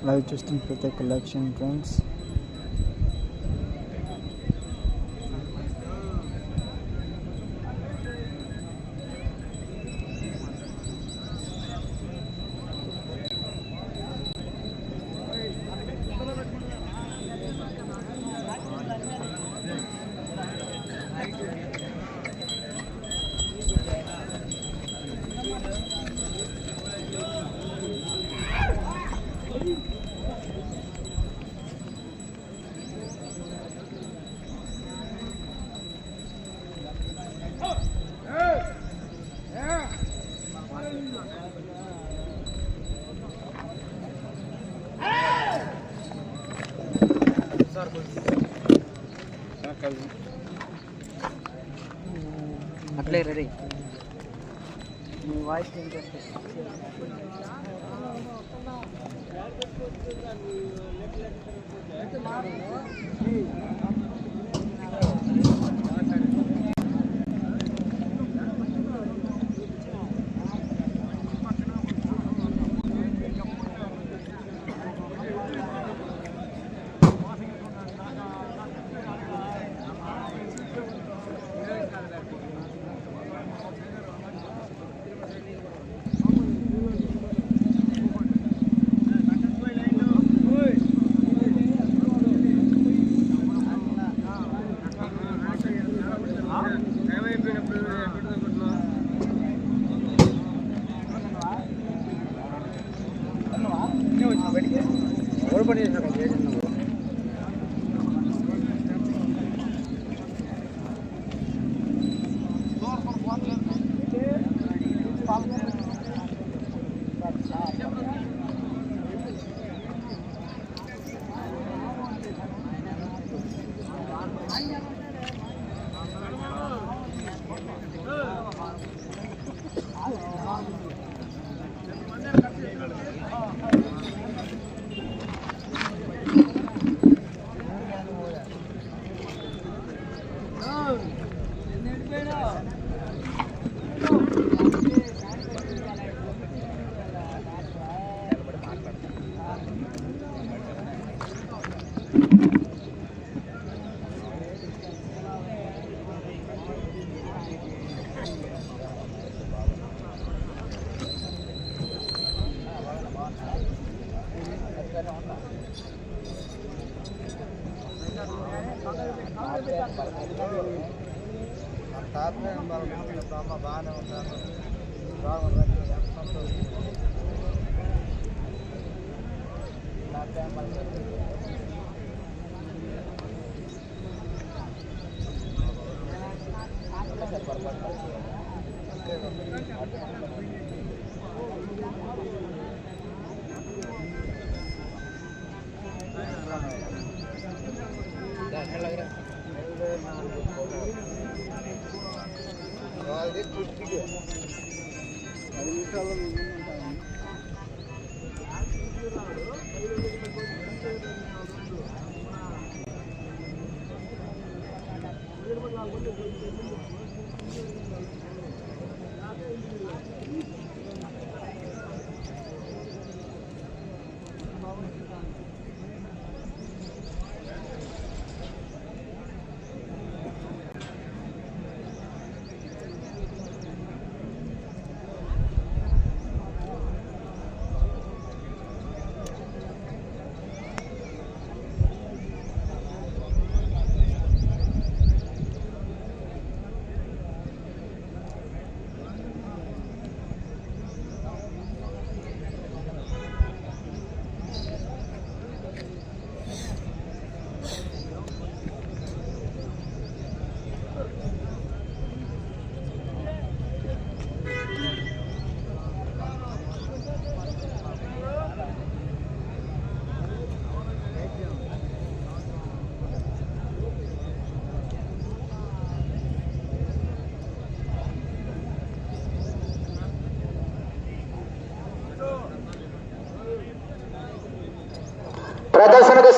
why just in for the collection drinks. అట్లే ready. మీ voice ఏం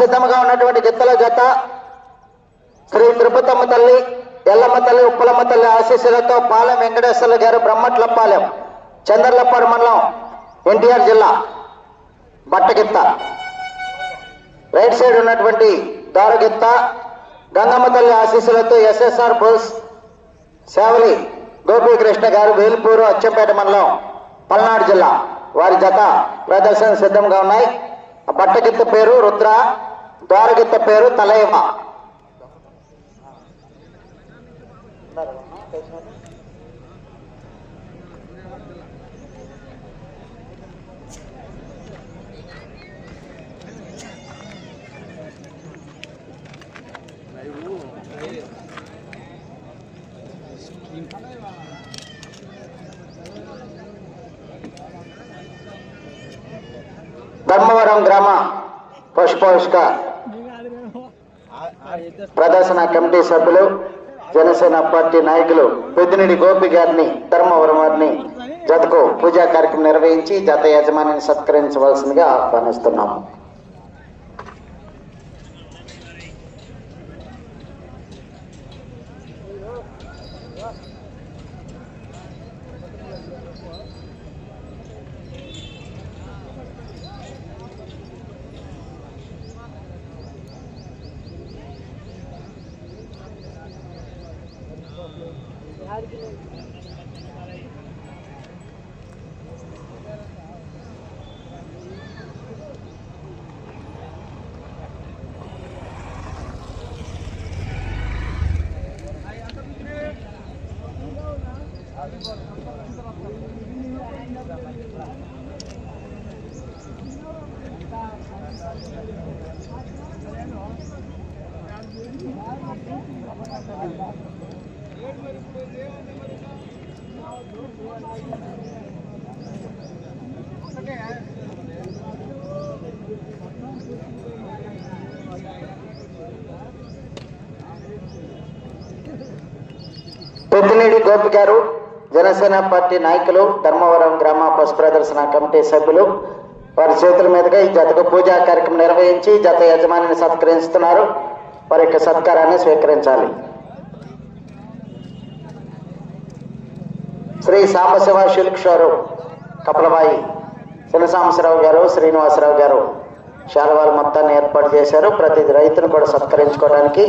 సిద్ధంగా ఉన్నటువంటి గిత్తల జత శ్రీ నృపతమ్మ తల్లి ఎల్లమ్మ తల్లి ఉప్పలమ్మ తల్లి ఆశీస్సులతో పాలెం వెంకటేశ్వర గారు బ్రహ్మట్లపాలెం చంద్రలపాడు మండలం ఎన్టీఆర్ జిల్లా బట్టగిత్త. రైట్ సైడ్ ఉన్నటువంటి దారుగిత్త గంగమ్మ తల్లి ఆశీస్సులతో ఎస్ఎస్ఆర్ బోస్ సేవలి గోపీకృష్ణ గారు వేలుపూరు అచ్చంపేట మండలం పల్నాడు జిల్లా. వారి జత ప్రదర్శన సిద్ధంగా ఉన్నాయి. బట్టగిత్త పేరు రుద్ర. దోరగిత్త పేరు తలయమ బ్రహ్మవరం గ్రామ పుష్పోష్క ప్రదర్శన కమిటీ సభ్యులు జనసేన పార్టీ నాయకులు పెద్దినేని గోపి గారిని ధర్మవరం వారిని జతకు పూజా కార్యక్రమం నిర్వహించి జత యజమానిని సత్కరించవలసిందిగా ఆహ్వానిస్తున్నాము. గోపి గారు జనసేన పార్టీ నాయకులు ధర్మవరం గ్రామ పశు ప్రదర్శన కమిటీ సభ్యులు వారి చేతుల మీదుగా ఈ జతకు పూజా కార్యక్రమం నిర్వహించి జత యజమానిని సత్కరిస్తున్నారు. వారి యొక్క సత్కారాన్ని స్వీకరించాలి. శ్రీ సాంబశివ శిల్క్ కపలబాయి చిన్నసాంబశివరావు గారు శ్రీనివాసరావు గారు శాలవాలు మొత్తాన్ని ఏర్పాటు చేశారు. ప్రతి రైతును కూడా సత్కరించుకోవడానికి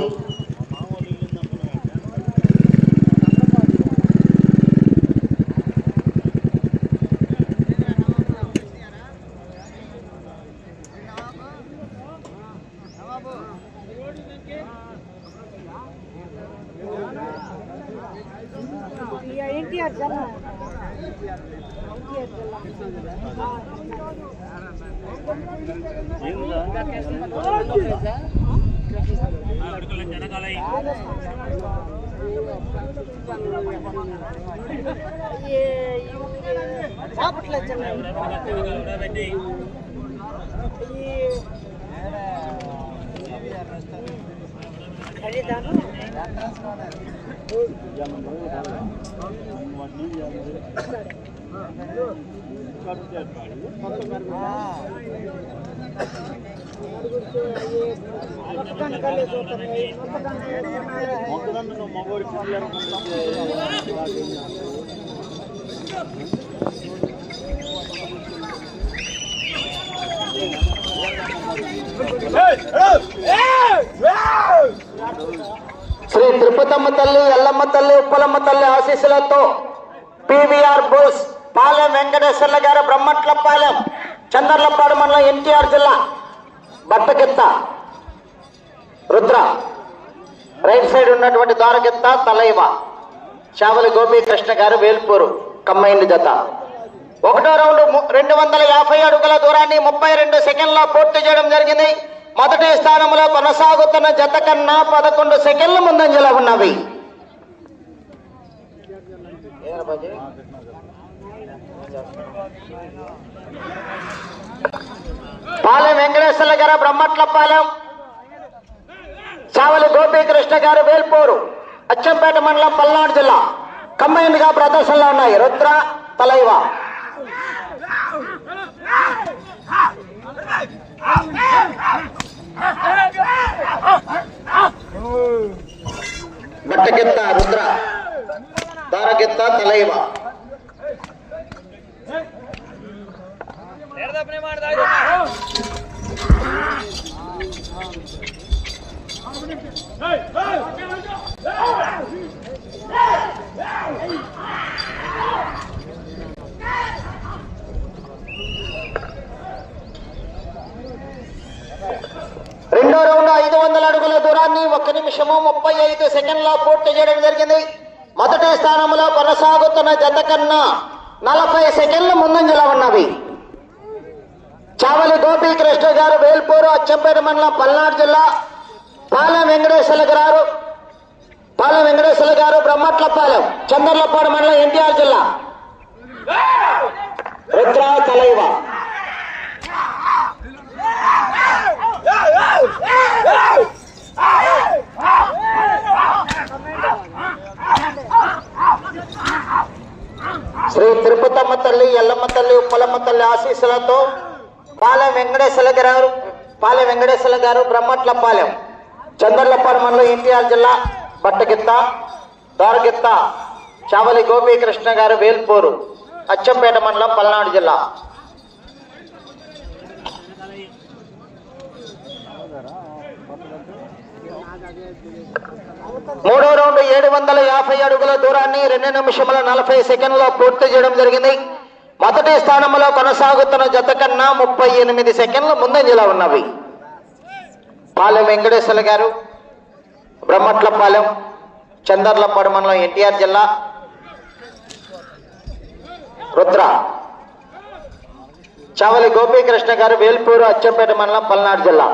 சாப்பிடல சென்னை శ్రీ తిరుపతమ్మ తల్లి ఎల్లమ్మ తల్లి ఉప్పలమ్మ తల్లి ఆశీస్సులతో పివిఆర్ బోస్ పాలెం వెంకటేశ్వర్ల గారు బ్రహ్మట్లపాలెం చందర్లపాడు మండలం ఎన్టీఆర్ జిల్లా. బట్టకెత్త రుద్ర. రైట్ సైడ్ ఉన్నటువంటి ద్వారకెత్త తలైవ. చావలి గోపీకృష్ణ గారు వేల్పూరు కమ్మైండ్ జత. ఒకటో రౌండ్ రెండు వందల యాభై అడుగుల దూరాన్ని ముప్పై రెండు సెకండ్లో పూర్తి చేయడం జరిగింది. మొదటి స్థానంలో కొనసాగుతున్న జత కన్నా పదకొండు సెకండ్ల ముందంజలో ఉన్నవి. పాలెం వెంకటేశ్వర్ల గారు బ్రహ్మట్లపాలెం చావలి గోపీకృష్ణ గారు వేల్పూరు. అచ్చంపేట మండలం పల్నాడు జిల్లా. కంబైన్డ్గా ప్రదర్శనలో ఉన్నాయి. రుద్ర తలైవ బట్టకెత్త రుద్ర దారకెత్త తలైవ ఒక్క నిమిషము ముప్పై ఐదు సెకండ్ల పూర్తి చేయడం జరిగింది మొదటి స్థానంలో కొనసాగుతున్న జత కన్నా నలభై సెకండ్ల ముందంజలో ఉన్నవి చావలి గోపీకృష్ణ గారు వేల్పూరు అచ్చంపేట మండలం పల్నాడు జిల్లా పాలెం వెంకటేశ్వర గారు పాలెం వెంకటేశ్వర గారు బ్రహ్మట్లపాలెం చంద్రలపాడు మండలం ఎన్టీఆర్ జిల్లా రుద్ర తలైవ శ్రీ తిరుపతమ్మ తల్లి ఎల్లమ్మ తల్లి ఉప్పలమ్మ తల్లి ఆశీస్సులతో పాలెం వెంకటేశ్వర గారు పాలెం వెంకటేశ్వర గారు బ్రహ్మట్లపాలెం చంద్రలపాడు మండలం ఎన్టీఆర్ జిల్లా బట్టగిత్త దారగిత్త చావలి గోపీకృష్ణ గారు వేల్పూరు అచ్చంపేట మండలం పల్నాడు జిల్లా. మూడో రౌండ్ ఏడు వందల యాభై అడుగుల దూరాన్ని రెండు నిమిషముల నలభై సెకండ్లో పూర్తి చేయడం జరిగింది. మొదటి స్థానంలో కొనసాగుతున్న జత కన్నా ముప్పై ఎనిమిది సెకండ్లు ముందంజలో ఉన్నవి. పాలెం వెంకటేశ్వర గారు బ్రహ్మట్లపాలెం చందర్లపాడు మండలం ఎన్టీఆర్ జిల్లా రుద్ర. చావలి గోపీకృష్ణ గారు వేల్పూరు అచ్చంపేట మండలం పల్నాడు జిల్లా.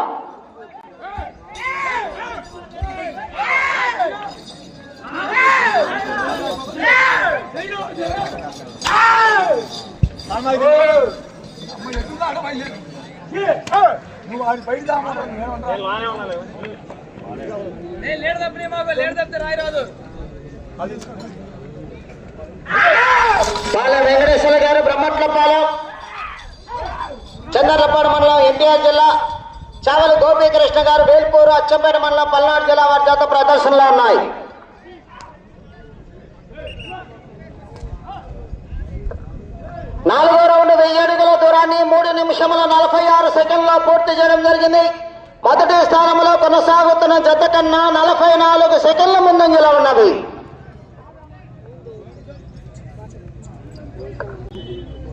నువ్వు ఆడి బయట లేడు తప్పనే మాకు లేడు తప్పితే పాలెం వెంకటేశ్వర గారు బ్రహ్మట్లపాలెం చంద్రలపాడు మండలం ఎన్టీఆర్ జిల్లా చావలి గోపీకృష్ణ గారు వేల్పూరు అచ్చంపేట మండలం పల్నాడు జిల్లా వారి చేత ప్రదర్శనలో ఉన్నాయి. నాలుగో రౌండ్ వెయ్యి అడుగుల దూరాన్ని మూడు నిమిషముల నలభై ఆరు సెకండ్లో పూర్తి చేయడం జరిగింది. మొదటి స్థానంలో కొనసాగుతున్న జత కన్నా నలభై నాలుగు సెకండ్ల ముందంజలో ఉన్నది.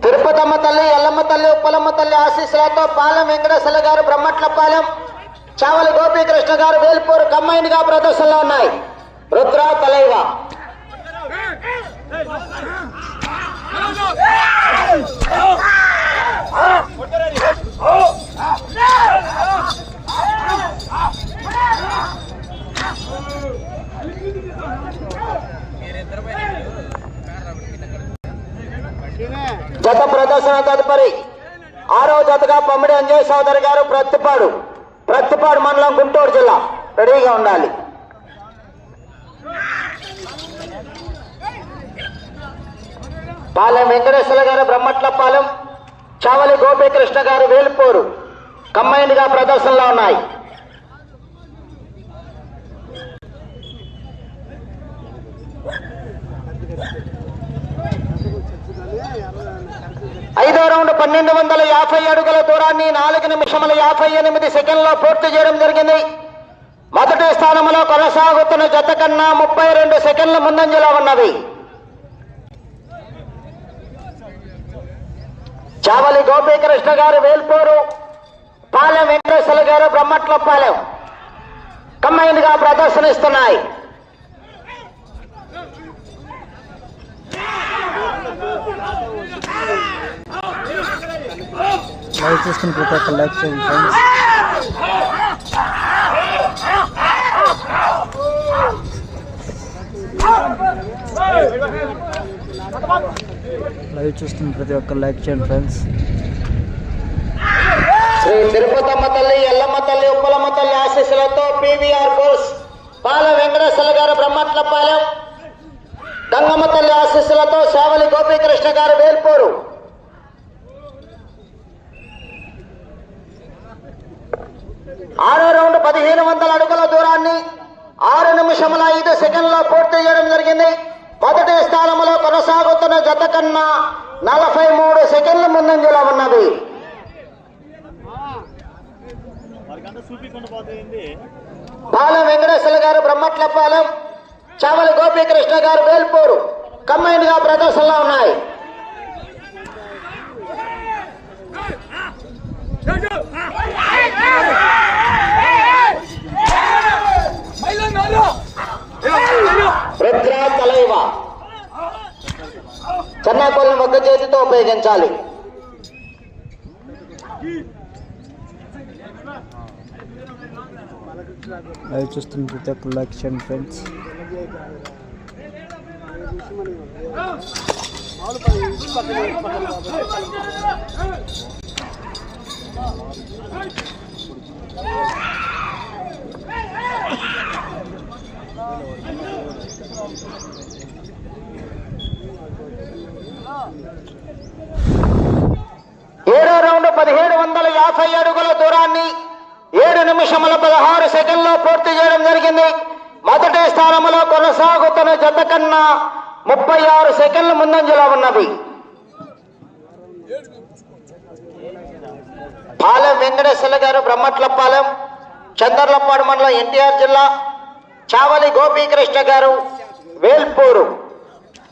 తిరుపతమ్మ తల్లి ఎల్లమ్మ తల్లి ఉప్పలమ్మ తల్లి ఆశీస్సులతో పాలెం వెంకటేశ్వర గారు బ్రహ్మట్లపాలెం చావలి గోపీకృష్ణ గారు వేల్పూరు కంబైన్గా ప్రదర్శనలో ఉన్నాయి. రుద్ర తలైవ. జత ప్రదర్శన తదుపరి. ఆరో జతగా పమ్మిడి అంజయ్ సోదరి గారు ప్రత్తిపాడు. ప్రత్తిపాడు మండలం గుంటూరు జిల్లా. రెడీగా ఉండాలి. పాలెం వెంకటేశ్వర గారు బ్రహ్మట్లపాలెం చావలి గోపీకృష్ణ గారు వేలుపూరు. కంబైన్డ్గా ప్రదర్శనలో ఉన్నాయి. ఐదో రౌండ్ పన్నెండు వందల యాభై అడుగుల దూరాన్ని నాలుగు నిమిషముల యాభై ఎనిమిది సెకండ్లో పూర్తి చేయడం జరిగింది. మొదటి స్థానంలో కొనసాగుతున్న జత కన్నా ముప్పై రెండు సెకండ్ల ముందంజలో ఉన్నది. చావలి గోపీకృష్ణ గారు వేల్పూరు పాలెం వెంకటేశ్వర గారు బ్రహ్మట్లపాలెం. కంబైన్డ్గా ప్రదర్శనిస్తున్నాయి. లైక్ చేసుకుని ప్రతి ఒక్క లైక్ చేయండి ఫ్రెండ్స్. లైవ్ చూస్తున్న ప్రతి ఒక్క లైక్ చేయండి ఫ్రెండ్స్ శ్రీ తిరుపతమ్మ తల్లి ఎల్లమ్మ తల్లి ఉప్పలమ్మ తల్లి ఆశీస్సులతో పీవీఆర్ కోర్స్ పాల వెంకటేశ్వర గారు బ్రహ్మట్లపాలెం. గంగమ్మ తల్లి ఆశీస్సులతో శావలి గోపీకృష్ణ గారు వేల్పూరు. ఆరో రౌండ్ పదిహేను వందల అడుగుల దూరాన్ని ఆరు నిమిషముల ఐదు సెకండ్లో పూర్తి చేయడం జరిగింది. మొదటి స్థానంలో కొనసాగుతున్న జత కన్నా నలభై మూడు సెకండ్ల ముందంజలో ఉన్నది పాలెం వెంకటేశ్వర గారు బ్రహ్మట్లపాలెం చావలి గోపీకృష్ణ గారు వేల్పూరు కంబైన్డ్గా ప్రదర్శనలో ఉన్నాయి రుద్ర తలైవ చెన్నాకోళ్ళను ఒక్క చేతితో ఉపయోగించాలి అది చూస్తున్న ప్రతి ఒక్క లైక్ ఫ్రెండ్స్ Thank. ఏడో రౌండ్ పదిహేడు వందల యాభై అడుగుల దూరాన్ని ఏడు నిమిషముల పదహారు సెకండ్లో పూర్తి చేయడం జరిగింది. మొదటి స్థానంలో కొనసాగుతున్న జత కన్నా ముప్పై ఆరు సెకండ్ల ముందంజలో ఉన్నది. పాలెం వెంకటేశ్వర గారు బ్రహ్మట్లపాలెం చందర్లపాడు మండలం ఎన్టీఆర్ జిల్లా చావలి గోపీకృష్ణ గారు వేల్పూరు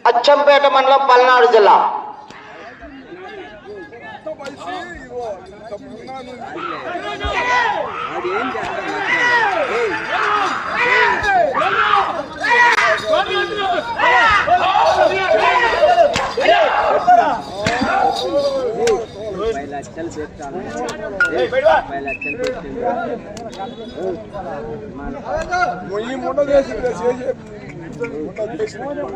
అచ్చంపేట మండలం పల్నాడు జిల్లా. పది లక్షలు పెట్టాను పది లక్షలు పెట్టింది మొయ్యి ముండ చేసి చేసి ముండ చేసి పది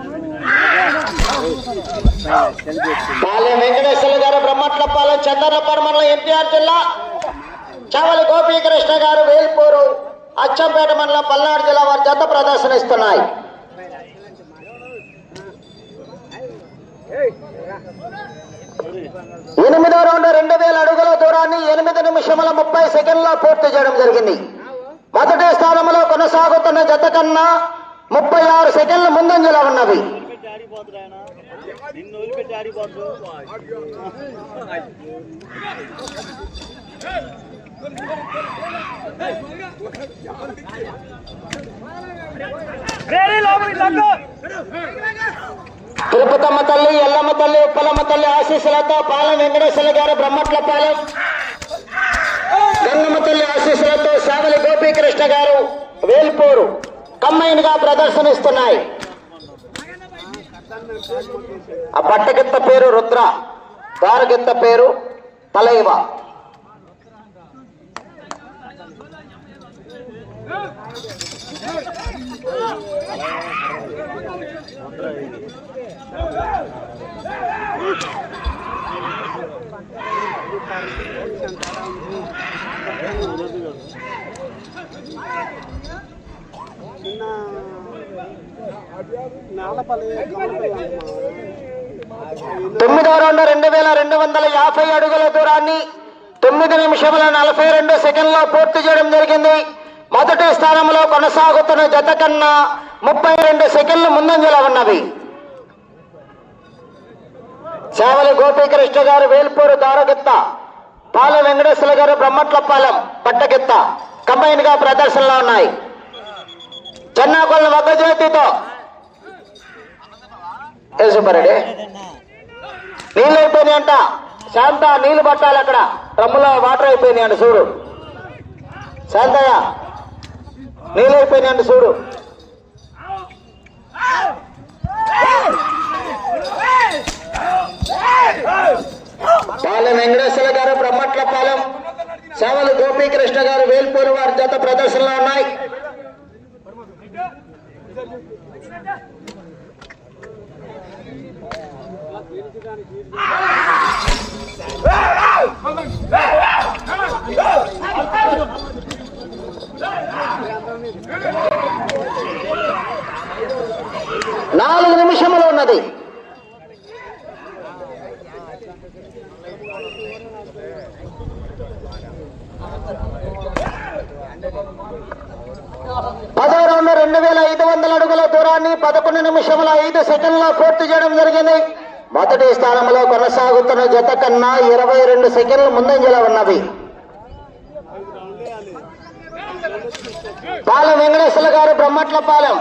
లక్షలు పాలెం వెంకటేశ్వర గారు బ్రహ్మట్లపాలెం చందర్లపాడు మండలం ఎన్టీఆర్ జిల్లా చవలి గోపీకృష్ణ గారు వేల్పూరు అచ్చంపేట మండలం పల్నాడు జిల్లా వారి జత ప్రదర్శనిస్తున్నాయి. ఎనిమిదో రౌండ్ రెండు వేల అడుగుల దూరాన్ని ఎనిమిది నిమిషముల ముప్పై సెకండ్లో పూర్తి చేయడం జరిగింది. మొదటి స్థానంలో కొనసాగుతున్న జత కన్నా ముప్పై ఆరు సెకండ్ల ముందంజలో ఉన్నవి. తిరుపతమ్మ తల్లి ఎల్లమ్మ తల్లి ఉప్పలమ్మ తల్లి ఆశీస్సులతో పాలెం వెంకటేశ్వర గారు బ్రహ్మట్ల పాలెం. గంగమ్మ తల్లి ఆశీస్సులతో సావలి గోపీకృష్ణ గారు వేల్పూరు కంబైన్గా ప్రదర్శనిస్తున్నాయి. ఆ పట్టగిత్త పేరు రుద్ర దారగిత్త పేరు తలైవ. నాలపల్లి తొమ్మిదో రౌండ్ రెండు వేల రెండు వందల యాభై అడుగుల దూరాన్ని తొమ్మిది నిమిషముల నలభై రెండు సెకండ్లో పూర్తి చేయడం జరిగింది. మొదటి స్థానంలో కొనసాగుతున్న జత కన్నా ముప్పై రెండు సెకండ్లు ముందంజలో ఉన్నవి. చావలి గోపీకృష్ణ గారు వేల్పూరు దారగిత్త పాల వెంకటేశ్వర గారు బ్రహ్మట్లపాలెం పట్టగిత్త కంబైన్గా ప్రదర్శనలో ఉన్నాయి. చెన్నాకొల్ల వగ్గజ్యోతితో నీళ్ళు అయిపోయినాయి అంట. శాంత నీళ్ళు పట్టాలి అక్కడ. డ్రమ్ములో వాటర్ అయిపోయినాయి అంట చూడు. శాంతయ్య నీళ్ళు చూడు. పాలెం వెంకటేశ్వర గారు బ్రహ్మట్లపాలెం సేవలు గోపీకృష్ణ గారు వేల్పూరు వారి జత ప్రదర్శనలో ఉన్నాయి. నాలుగు నిమిషములు ఉన్నది. పదో రౌండ్ రెండు వేల ఐదు వందల అడుగుల దూరాన్ని పదకొండు నిమిషముల ఐదు సెకండ్లో పూర్తి చేయడం జరిగింది. మొదటి స్థానంలో కొనసాగుతున్న జత కన్నా ఇరవై రెండు సెకండ్లు ముందంజలో ఉన్నవి పాలెం వెంకటేశ్వర గారు బ్రహ్మట్లపాలెం.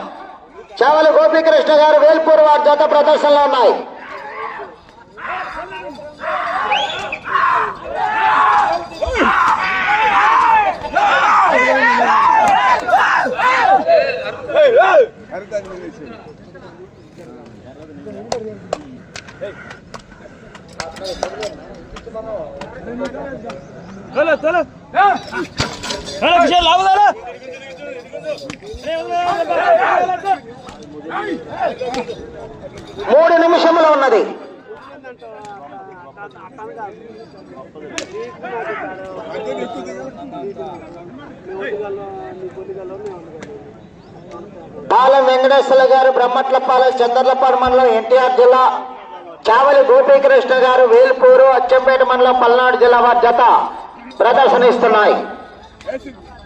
చావల గోపీకృష్ణ గారు వేల్పూర్ వారి జత ప్రదర్శనలో ఉన్నాయి. హరితాజ్ మూడు నిమిషంలో ఉన్నది. బాల వెంకటేశ్వర గారు బ్రహ్మట్లపాలెం చంద్రలపాడు మండలం ఎన్టీఆర్ జిల్లా చావలి గోపీకృష్ణ గారు వేల్పూరు అచ్చంపేట మండలం పల్నాడు జిల్లా వారి జత ప్రదర్శనిస్తున్నాయి.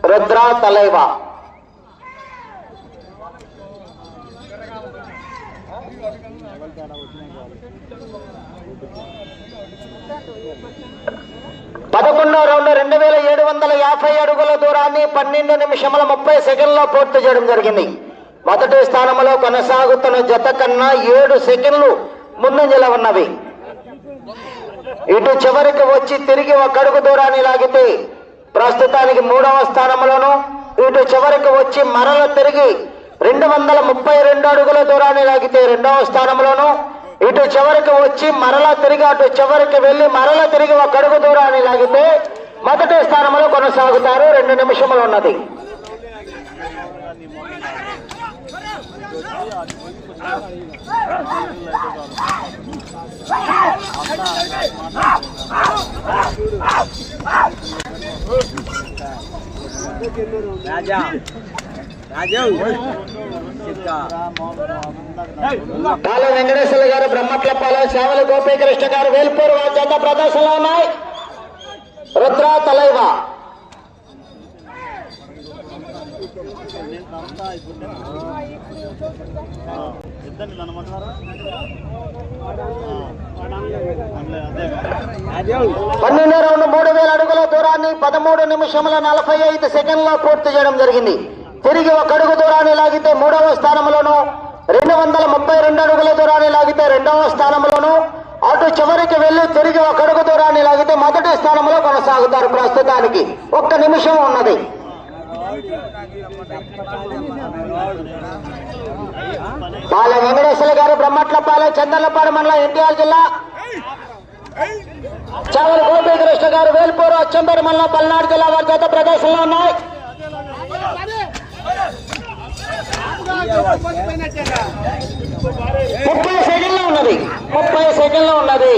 రుద్ర తలైవా. పదకొండో రౌండ్ రెండు వేల ఏడు వందల యాభై అడుగుల దూరాన్ని పన్నెండు నిమిషముల ముప్పై సెకండ్లో పూర్తి చేయడం జరిగింది. మొదటి స్థానంలో కొనసాగుతున్న జత కన్నా ఏడు సెకండ్లు ముందంజల ఉన్నవి ఇటు చివరికి వచ్చి తిరిగి ఒక అడుగు దూరాన్ని లాగితే ప్రస్తుతానికి మూడవ స్థానంలోను ఇటు చివరికి వచ్చి మరల తిరిగి రెండు వందల ముప్పై రెండు అడుగుల దూరాన్ని లాగితే రెండవ స్థానంలోను ఇటు చివరికి వచ్చి మరల తిరిగి అటు చివరికి వెళ్ళి మరల తిరిగి ఒక అడుగు దూరాన్ని లాగితే మొదటి స్థానంలో కొనసాగుతారు రెండు నిమిషములు ఉన్నది రాజా రాజు చిక్క పాల వెంకటేశ్వర గారు బ్రహ్మట్లపాలెం సేవల గోపీకృష్ణ గారు వేల్పూర్ వారి చేత ప్రదర్శనలో ఉన్నాయి. రుద్ర తలైవ. పన్నెండు రౌండ్ మూడు వేల అడుగుల దూరాన్ని పదమూడు నిమిషముల నలభై ఐదు సెకండ్లో పూర్తి చేయడం జరిగింది. తిరిగి ఒక అడుగు దూరాన్ని లాగితే మూడవ స్థానంలోను రెండు వందల ముప్పై రెండు అడుగుల దూరాన్ని లాగితే రెండవ స్థానంలోను అటు చివరికి వెళ్ళి తిరిగి ఒక అడుగు దూరాన్ని లాగితే మొదటి స్థానంలో కొనసాగుతారు ప్రస్తుతానికి. ఒక్క నిమిషం ఉన్నది. బాల వెంకటేశ్వర గారు బ్రహ్మట్లపాలెం చందర్లపాడు మండలం ఎన్టీఆర్ జిల్లా. చావల గోపీకృష్ణ గారు వేల్పూరు అచ్చంపేట మండలం పల్నాడు జిల్లా వారి చేత ప్రదర్శనలో ఉన్నాయి. ముప్పై సెకండ్లో ఉన్నది. ముప్పై సెకండ్లో ఉన్నది.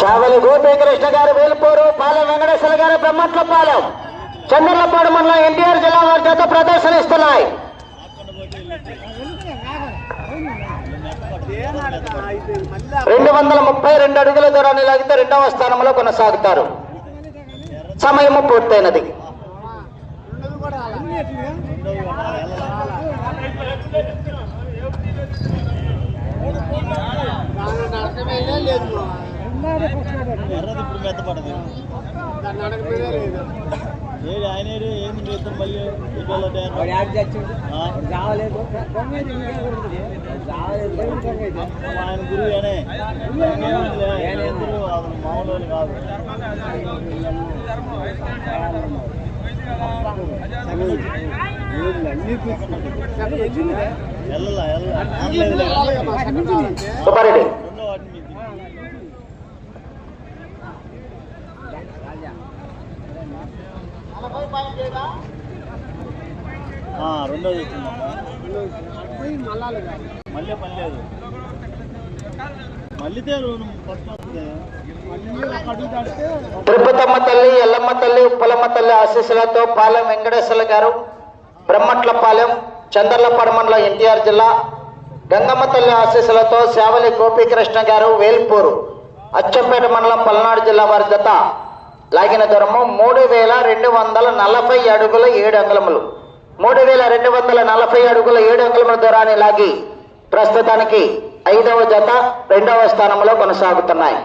చావలి గోపీకృష్ణ గారు వేల్పూరు పాలెం వెంకటేశ్వర గారు బ్రహ్మట్లపాలెం చంద్రలపాడు మండలం ఎన్టీఆర్ జిల్లా వారి చేత ప్రదర్శనిస్తున్నాయి. రెండు వందల ముప్పై రెండు అడుగుల దూరాన్ని లాగితే రెండవ స్థానంలో కొనసాగుతారు. సమయము పూర్తయినది. యాడ్ చచ్చిండు రావలేదు రావలేదు ఆయన గురువేనే మామూలు కాదు ఎల్లలా ఎల్ల అనలేదులే సుబ్బారెడ్డి. రెండో వాటిని మీకు ఆ, రెండోది వచ్చిందమ్మా. మళ్ళీ పని లేదు మళ్ళీతే ఫస్ట్ వస్తుంది తిరుపతమ్మ తల్లి ఎల్లమ్మ తల్లి ఉప్పలమ్మ తల్లి ఆశీస్సులతో పాలెం వెంకటేశ్వర గారు బ్రహ్మట్లపాలెం చందర్లపాడు మండలం ఎన్టీఆర్ జిల్లా గంగమ్మ తల్లి ఆశీస్సులతో శావలి గోపీకృష్ణ గారు వేల్పూరు అచ్చంపేట మండలం పల్నాడు జిల్లా వారి జత. లాగిన దూరము మూడు వేల రెండు వందల నలభై అడుగుల ఏడు అంగుళములు. మూడు వేల రెండు వందల నలభై అడుగుల ఏడు అంగుళముల దూరాన్ని లాగి ప్రస్తుతానికి ఐదవ జత రెండవ స్థానంలో కొనసాగుతున్నాయి.